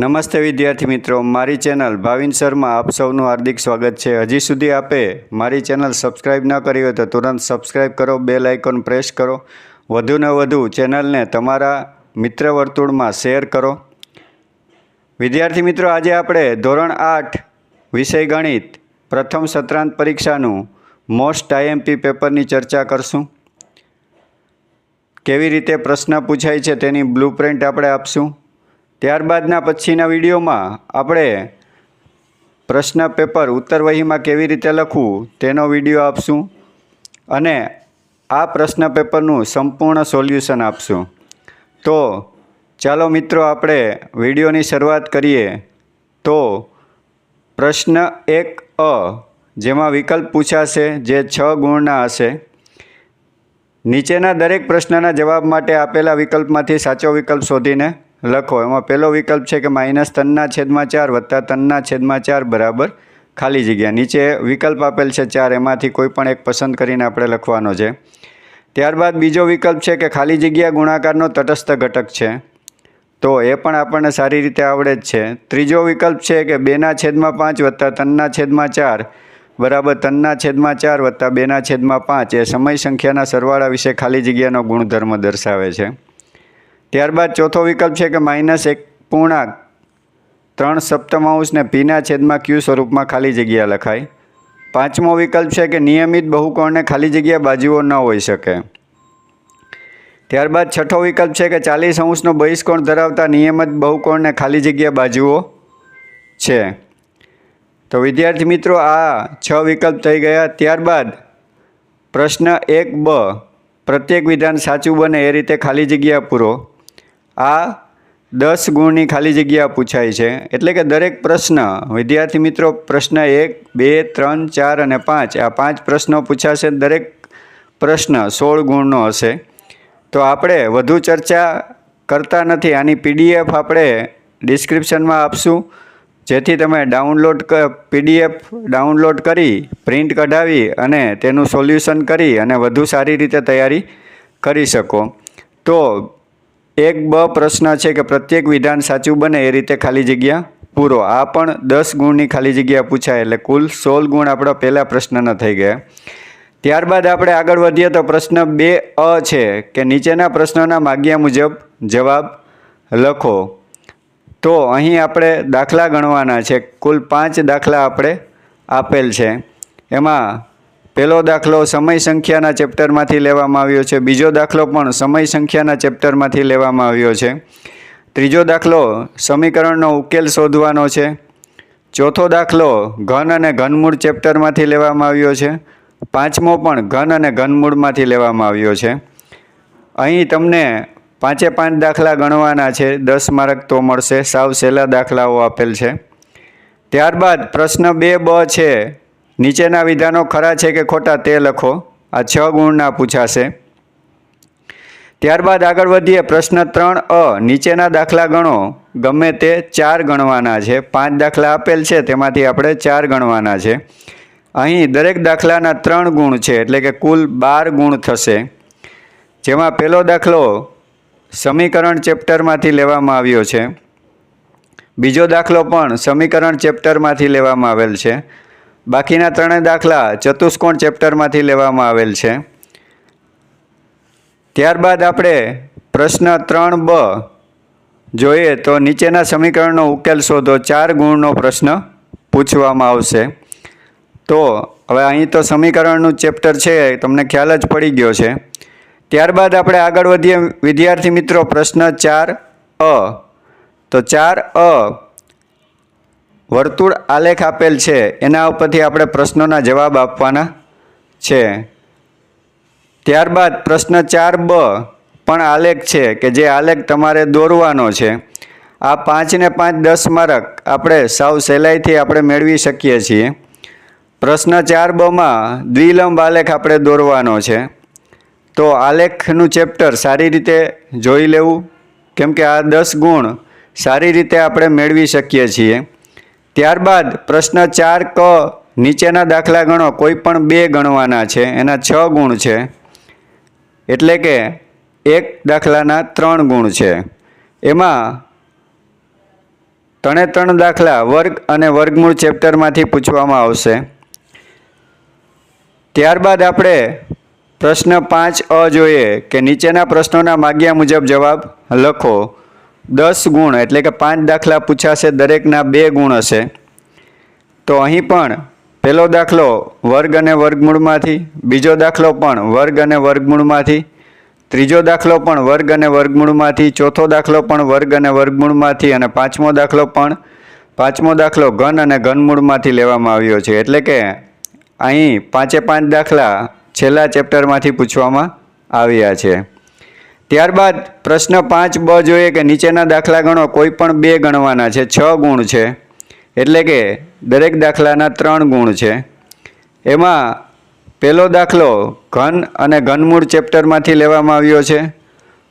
નમસ્તે વિદ્યાર્થી મિત્રો, મારી ચેનલ ભાવિન શર્મા, આપ સૌનું હાર્દિક સ્વાગત છે. હજી સુધી આપે મારી ચેનલ સબસ્ક્રાઇબ ન કરી હોય તો તુરંત સબસ્ક્રાઇબ કરો, બેલ આઇકોન પ્રેસ કરો. વધુને વધુ ચેનલને તમારા મિત્ર વર્તુળમાં શેર કરો. વિદ્યાર્થી મિત્રો, આજે આપણે ધોરણ આઠ વિષય ગણિત પ્રથમ સત્રાંત પરીક્ષાનું મોસ્ટ આઈએમપી પેપરની ચર્ચા કરશું. કેવી રીતે પ્રશ્ન પૂછાય છે તેની બ્લુપ્રિન્ટ આપણે આપશું. ત્યારબાદના પછીના વિડીયોમાં આપણે પ્રશ્ન પેપર ઉત્તર વહીમાં કેવી રીતે લખવું તેનો વીડિયો આપશું અને આ પ્રશ્ન પેપરનું સંપૂર્ણ સોલ્યુશન આપશું. તો ચાલો મિત્રો આપણે વિડીયોની શરૂઆત કરીએ. તો પ્રશ્ન એક અ, જેમાં વિકલ્પ પૂછાશે જે છ ગુણના હશે. નીચેના દરેક પ્રશ્નના જવાબ માટે આપેલા વિકલ્પમાંથી સાચો વિકલ્પ શોધીને લખો. એમાં પહેલો વિકલ્પ છે કે માઇનસ તનના છેદમાં ચાર વત્તા તનના છેદમાં ચાર બરાબર ખાલી જગ્યા. નીચે વિકલ્પ આપેલ છે ચાર, એમાંથી કોઈ પણ એક પસંદ કરીને આપણે લખવાનો છે. ત્યારબાદ બીજો વિકલ્પ છે કે ખાલી જગ્યા ગુણાકારનો તટસ્થ ઘટક છે. તો એ પણ આપણને સારી રીતે આવડે જ છે. ત્રીજો વિકલ્પ છે કે બેના છેદમાં પાંચ વત્તા તનના છેદમાં ચાર બરાબર તનના છેદમાં ચાર વત્તા બેના છેદમાં પાંચ. એ સમય સંખ્યાના સરવાળા વિશે ખાલી જગ્યાનો ગુણધર્મ દર્શાવે છે. ત્યારબાદ ચોથો વિકલ્પ છે કે માઇનસ એક પૂર્ણાંક. ત્રણ સપ્તમાંશને પીના છેદમાં ક્યુ સ્વરૂપમાં ખાલી જગ્યા લખાય. પાંચમો વિકલ્પ છે કે નિયમિત બહુકોણને ખાલી જગ્યા બાજુઓ ન હોઈ શકે. ત્યારબાદ છઠ્ઠો વિકલ્પ છે કે ચાલીસ અંશનો બહિષ્કોણ ધરાવતા નિયમિત બહુકોણને ખાલી જગ્યા બાજુઓ છે. તો વિદ્યાર્થી મિત્રો, આ છ વિકલ્પ થઈ ગયા. ત્યારબાદ પ્રશ્ન એક બ. પ્રત્યેક વિધાન સાચું બને એ રીતે ખાલી જગ્યા પૂરો. આ દસ ગુણની ખાલી જગ્યા પૂછાય છે. એટલે કે દરેક પ્રશ્ન, વિદ્યાર્થી મિત્રો, પ્રશ્ન એક, બે, ત્રણ, ચાર અને પાંચ, આ પાંચ પ્રશ્નો પૂછાશે, દરેક પ્રશ્ન સોળ ગુણનો હશે. તો આપણે વધુ ચર્ચા કરતા નથી, આની પીડીએફ આપણે ડિસ્ક્રિપ્શનમાં આપશું. જેથી તમે ડાઉનલોડ પીડીએફ ડાઉનલોડ કરી, પ્રિન્ટ કઢાવી અને તેનું સોલ્યુશન કરી અને વધુ સારી રીતે તૈયારી કરી શકો. તો એક બ પ્રશ્ન છે કે પ્રત્યેક વિધાન સાચું બને એ રીતે ખાલી જગ્યા પૂરો. આ પણ દસ ગુણની ખાલી જગ્યા પૂછાય એટલે કુલ સોળ ગુણ આપણા પહેલા પ્રશ્નના થઈ ગયા. ત્યારબાદ આપણે આગળ વધીએ તો પ્રશ્ન બે અ છે કે નીચેના પ્રશ્નોના માગ્યા મુજબ જવાબ લખો. તો અહીં આપણે દાખલા ગણવાના છે. કુલ પાંચ દાખલા આપણે આપેલ છે. એમાં પહેલો દાખલો સમય સંખ્યાના ચેપ્ટરમાંથી લેવામાં આવ્યો છે. બીજો દાખલો પણ સમય સંખ્યાના ચેપ્ટરમાંથી લેવામાં આવ્યો છે. ત્રીજો દાખલો સમીકરણનો ઉકેલ શોધવાનો છે. ચોથો દાખલો ઘન અને ઘનમૂળ ચેપ્ટરમાંથી લેવામાં આવ્યો છે. પાંચમો પણ ઘન અને ઘનમૂળમાંથી લેવામાં આવ્યો છે. અહીં તમને પાંચે પાંચ દાખલા ગણવાના છે. દસ માર્ક તો મળશે. સાવ સહેલા દાખલાઓ આપેલ છે. ત્યારબાદ પ્રશ્ન બે બ છે. નીચેના વિધાનો ખરા છે કે ખોટા તે લખો. આ છ ગુણના પૂછાશે. ત્યારબાદ આગળ વધીએ. પ્રશ્ન ત્રણ અ, નીચેના દાખલા ગણો. ગમે તે ચાર ગણવાના છે. પાંચ દાખલા આપેલ છે. તેમાંથી આપણે ચાર ગણવાના છે. અહીં દરેક દાખલાના ત્રણ ગુણ છે. એટલે કે કુલ બાર ગુણ થશે. જેમાં પહેલો દાખલો સમીકરણ ચેપ્ટરમાંથી લેવામાં આવ્યો છે. બીજો દાખલો પણ સમીકરણ ચેપ્ટરમાંથી લેવામાં આવેલ છે. બાકીના ત્રણેય દાખલા ચતુષ્કોણ ચેપ્ટરમાંથી લેવામાં આવેલ છે. ત્યારબાદ આપણે પ્રશ્ન ત્રણ બ જોઈએ તો નીચેના સમીકરણનો ઉકેલ શોધો. ચાર ગુણનો પ્રશ્ન પૂછવામાં આવશે. તો હવે અહીં તો સમીકરણનું ચેપ્ટર છે, તમને ખ્યાલ જ પડી ગયો છે. ત્યારબાદ આપણે આગળ વધીએ. વિદ્યાર્થી મિત્રો, પ્રશ્ન ચાર અ. તો ચાર અ વર્તુળ આલેખ આપેલ છે. એના ઉપરથી આપણે પ્રશ્નોના જવાબ આપવાના છે. ત્યારબાદ પ્રશ્ન ચાર બ પણ આલેખ છે કે જે આલેખ તમારે દોરવાનો છે. આ પાંચને પાંચ દસ માર્ક આપણે સાવ સહેલાઈથી આપણે મેળવી શકીએ છીએ. પ્રશ્ન ચાર બમાં દ્વિલંબ આલેખ આપણે દોરવાનો છે. તો આલેખનું ચેપ્ટર સારી રીતે જોઈ લેવું. કેમ કે આ દસ ગુણ સારી રીતે આપણે મેળવી શકીએ છીએ. ત્યારબાદ પ્રશ્ન ચાર ક, નીચેના દાખલા ગણો. કોઈ પણ બે ગણવાના છે. એના છ ગુણ છે. એટલે કે એક દાખલાના ત્રણ ગુણ છે. એમાં ત્રણે ત્રણ દાખલા વર્ગ અને વર્ગમૂળ ચેપ્ટરમાંથી પૂછવામાં આવશે. ત્યારબાદ આપણે પ્રશ્ન પાંચ અ જોઈએ કે નીચેના પ્રશ્નોના માગ્યા મુજબ જવાબ લખો. દસ ગુણ એટલે કે પાંચ દાખલા પૂછાશે, દરેકના બે ગુણ હશે. તો અહીં પણ પહેલો દાખલો વર્ગ અને વર્ગમૂળમાંથી, બીજો દાખલો પણ વર્ગ અને વર્ગમૂળમાંથી, ત્રીજો દાખલો પણ વર્ગ અને વર્ગમૂળમાંથી, ચોથો દાખલો પણ વર્ગ અને વર્ગમૂળમાંથી અને પાંચમો દાખલો પણ પાંચમો દાખલો ઘન અને ઘનમૂળમાંથી લેવામાં આવ્યો છે. એટલે કે અહીં પાંચે પાંચ દાખલા છેલ્લા ચેપ્ટરમાંથી પૂછવામાં આવ્યા છે. ત્યારબાદ પ્રશ્ન પાંચ બ જોઈએ કે નીચેના દાખલા ગણો. કોઈ પણ બે ગણવાના છે. છ ગુણ છે. એટલે કે દરેક દાખલાના ત્રણ ગુણ છે. એમાં પહેલો દાખલો ઘન અને ઘનમૂળ ચેપ્ટરમાંથી લેવામાં આવ્યો છે.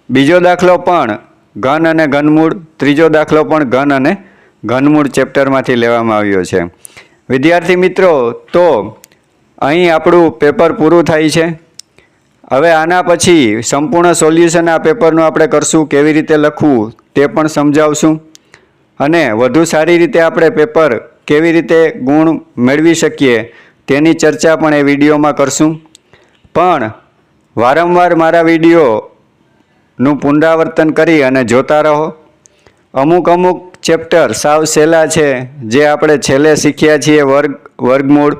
બીજો દાખલો પણ ઘન અને ઘનમૂળ. ત્રીજો દાખલો પણ ઘન અને ઘનમૂળ ચેપ્ટરમાંથી લેવામાં આવ્યો છે. વિદ્યાર્થી મિત્રો, તો અહીં આપણું પેપર પૂરું થાય છે. હવે આના પછી સંપૂર્ણ સોલ્યુશન આ પેપરનું આપણે કરશું, કેવી રીતે લખવું તે પણ સમજાવશું. અને વધુ સારી રીતે આપણે પેપર કેવી રીતે ગુણ મેળવી શકીએ તેની ચર્ચા પણ એ વિડીયોમાં કરશું. પણ વારંવાર મારા વિડીયોનું પુનરાવર્તન કરી અને જોતા રહો. અમુક અમુક ચેપ્ટર સાવ સહેલા છે, જે આપણે છેલ્લે શીખ્યા છીએ વર્ગ, વર્ગમૂળ.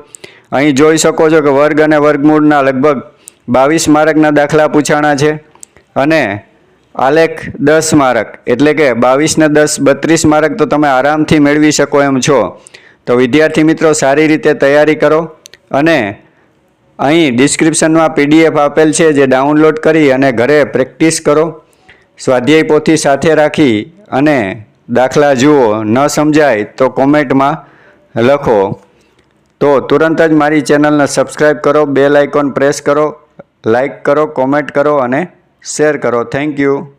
અહીં જોઈ શકો છો કે વર્ગ અને વર્ગમૂળના લગભગ બાવીસ માર્કના દાખલા પૂછાણા છે અને આલેખ દસ માર્ક, એટલે કે બાવીસને દસ, બત્રીસ માર્ક તો તમે આરામથી મેળવી શકો એમ છો. તો વિદ્યાર્થી મિત્રો, સારી રીતે તૈયારી કરો અને અહીં ડિસ્ક્રિપ્શનમાં પીડીએફ આપેલ છે જે ડાઉનલોડ કરી અને ઘરે પ્રેક્ટિસ કરો. સ્વાધ્યાય પોથી સાથે રાખી અને દાખલા જુઓ, ન સમજાય તો કોમેન્ટમાં લખો. તો તુરંત જ મારી ચેનલને સબસ્ક્રાઈબ કરો, બેલ આઇકોન પ્રેસ કરો. લાઈક કરો કોમેન્ટ કરો અને શેર કરો. Thank you.